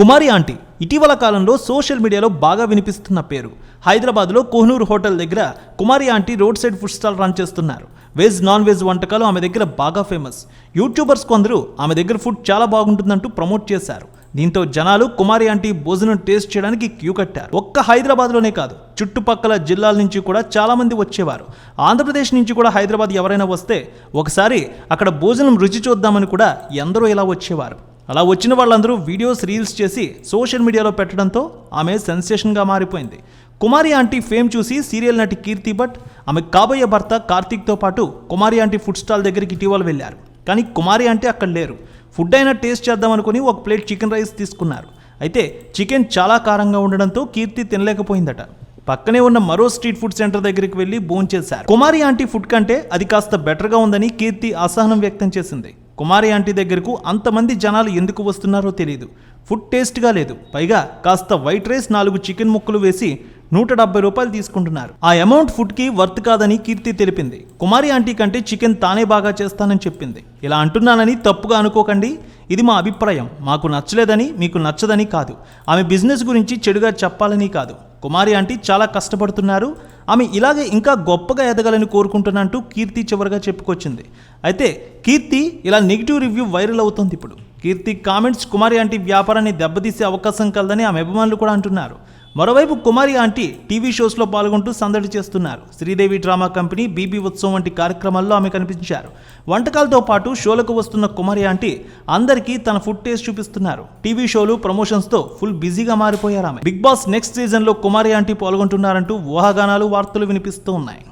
కుమారి aunty ఇటీవల కాలంలో social మీడియాలో బాగా వినిపిస్తున్న పేరు. హైదరాబాద్లో కోహ్నూర్ హోటల్ దగ్గర Kumari aunty road side food stall run చేస్తున్నారు. వెజ్ నాన్ వెజ్ వంటకాలు ఆమె దగ్గర బాగా ఫేమస్. యూట్యూబర్స్ కొందరు ఆమె దగ్గర ఫుడ్ చాలా బాగుంటుందంటూ ప్రమోట్ చేశారు. దీంతో జనాలు కుమారి ఆంటీ భోజనం టేస్ట్ చేయడానికి క్యూ కట్టారు. ఒక్క హైదరాబాద్లోనే కాదు చుట్టుపక్కల జిల్లాల నుంచి కూడా చాలామంది వచ్చేవారు. ఆంధ్రప్రదేశ్ నుంచి కూడా హైదరాబాద్ ఎవరైనా వస్తే ఒకసారి అక్కడ భోజనం రుచి చూద్దామని కూడా ఎందరో ఇలా వచ్చేవారు. అలా వచ్చిన వాళ్ళందరూ వీడియోస్ రీల్స్ చేసి సోషల్ మీడియాలో పెట్టడంతో ఆమె సెన్సేషన్గా మారిపోయింది. కుమారి ఆంటీ ఫేమ్ చూసి సీరియల్ నటి కీర్తి భట్ ఆమె కాబోయే భర్త కార్తీక్తో పాటు కుమారి ఆంటీ ఫుడ్ స్టాల్ దగ్గరికి ఇటీవల వెళ్ళారు. కానీ కుమారి ఆంటీ అక్కడ లేరు. ఫుడ్ అయినా టేస్ట్ చేద్దామనుకుని ఒక ప్లేట్ చికెన్ రైస్ తీసుకున్నారు. అయితే చికెన్ చాలా కారంగా ఉండడంతో కీర్తి తినలేకపోయిందట. పక్కనే ఉన్న మరో స్ట్రీట్ ఫుడ్ సెంటర్ దగ్గరికి వెళ్ళి భోంచేశారు. కుమారి ఆంటీ ఫుడ్ కంటే అది కాస్త బెటర్గా ఉందని కీర్తి అసహనం వ్యక్తం చేసింది. కుమారి ఆంటీ దగ్గరకు అంతమంది జనాలు ఎందుకు వస్తున్నారో తెలియదు ఫుడ్ టేస్ట్గా లేదు. పైగా కాస్త వైట్ రైస్ నాలుగు చికెన్ ముక్కలు వేసి నూట డెబ్బై రూపాయలు తీసుకుంటున్నారు. ఆ అమౌంట్ ఫుడ్కి వర్త్ కాదని కీర్తి తెలిపింది. కుమారి ఆంటీ కంటే చికెన్ తానే బాగా చేస్తానని చెప్పింది. ఇలా అంటున్నానని తప్పుగా అనుకోకండి. ఇది మా అభిప్రాయం. మాకు నచ్చలేదని మీకు నచ్చదని కాదు. ఆమె బిజినెస్ గురించి చెడుగా చెప్పాలని కాదు. కుమారి ఆంటీ చాలా కష్టపడుతున్నారు. ఆమె ఇలాగే ఇంకా గొప్పగా ఎదగాలని కోరుకుంటున్నంటూ కీర్తి చివరిగా చెప్పుకొచ్చింది. అయితే కీర్తి ఇలా నెగిటివ్ రివ్యూ వైరల్ అవుతుంది ఇప్పుడు. కీర్తి కామెంట్స్ కుమారి ఆంటీ వ్యాపారాన్ని దెబ్బతీసే అవకాశం కలదని ఆమె అభిమానులు కూడా అంటున్నారు. మరోవైపు కుమారి ఆంటీ టీవీ షోస్లో పాల్గొంటూ సందడి చేస్తున్నారు. శ్రీదేవి డ్రామా కంపెనీ బీబీ ఉత్సవం వంటి కార్యక్రమాల్లో ఆమె కనిపించారు. వంటకాలతో పాటు షోలకు వస్తున్న కుమారి ఆంటీ అందరికీ తన ఫుడ్ టేస్ట్ చూపిస్తున్నారు. టీవీ షోలు ప్రమోషన్స్తో ఫుల్ బిజీగా మారిపోయారు ఆమె. బిగ్ బాస్ నెక్స్ట్ సీజన్లో కుమారి ఆంటీ పాల్గొంటున్నారంటూ ఊహాగానాలు వార్తలు వినిపిస్తూ ఉన్నాయి.